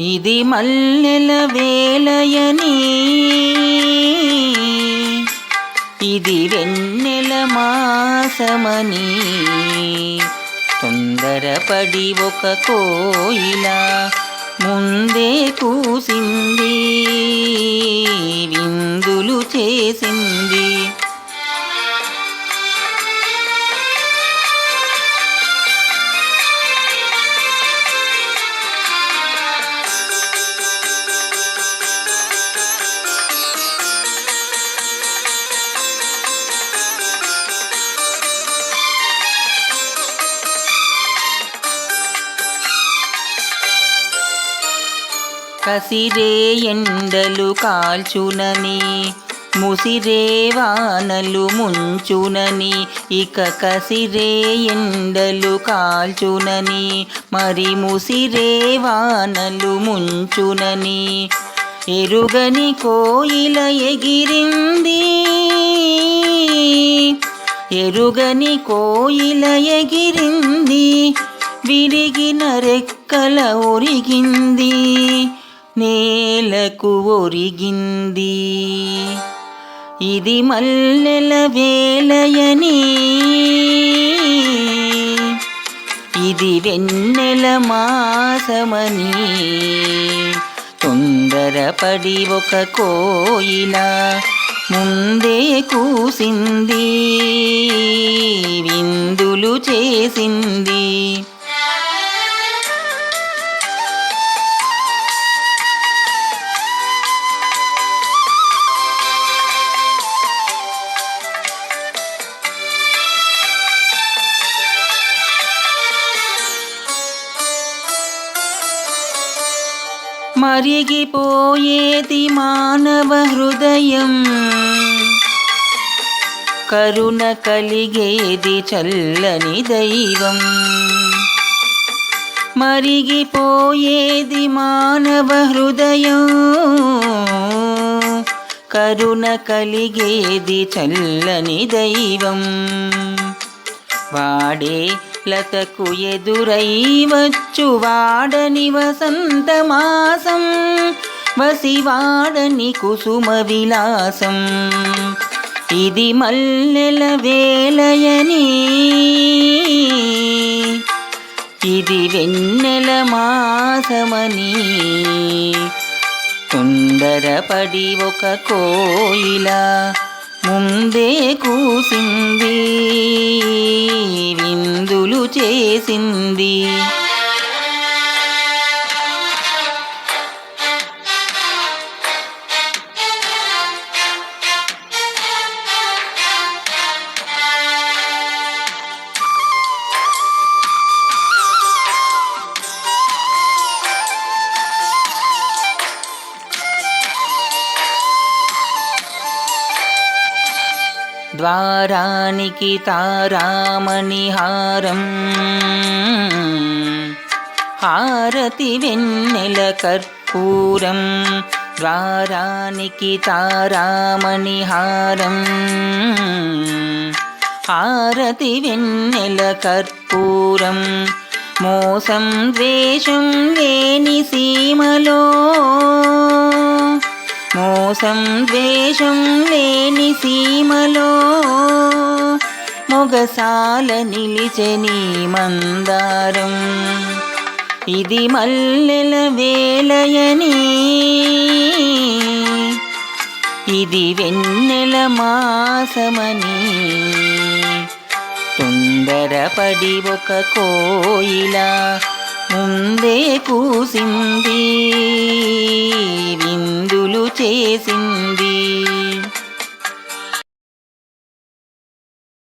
ఇది మల్లెల వేలయని. ఇది వెన్నెల మాసమని. తొందరపడి ఒక కోయిల ముందే కూసింది విందులు చేసింది. కసిరే ఎండలు కాల్చునని ముసిరే వానలు ముంచునని ఇక కసిరే ఎండలు కాల్చునని మరి ముసిరే వానలు ముంచునని ఎరుగని కోయిల ఎగిరింది. ఎరుగని కోయిల ఎగిరింది విరిగిన రెక్కల ఒరిగింది. నేలకు ఒరిగింది. ఇది మల్లెల వేలయని. ఇది వెన్నెల మాసమని. తొందరపడి ఒక కోయిల ముందే కూసింది. విందులు చేసింది. మరిగిపోయేది మానవ హృదయం. కరుణ కలిగేది చల్లని దైవం. మరిగిపోయేది మానవ హృదయం. కరుణ కలిగేది చల్లని దైవం. వాడే లతకు ఎదురై వచ్చు వాడని వసంత మాసం వసివాడని కుసుమ విలాసం. ఇది మల్లెల వేలయని ఇది వెన్నెల మాసమని. తొందరపడి ఒక కోయిలా ముందే కూసింది విందులు చేసింది. द्वाराणि रामनिहारम्। आरति विन्नलकर्पूरं द्वारा तारामणिहारम् आरति विन्नल कर्पूरं मोसं द्वेषं वेणि सीमलो। మోసం ద్వేషం లేని సీమలో మొగసాల నిలిచని మందారం. ఇది మల్లెల వేలయని. ఇది వెన్నెల మాసమని. తొందరపడి ఒక కోయిల ముందే కూసింది విందులు చేసింది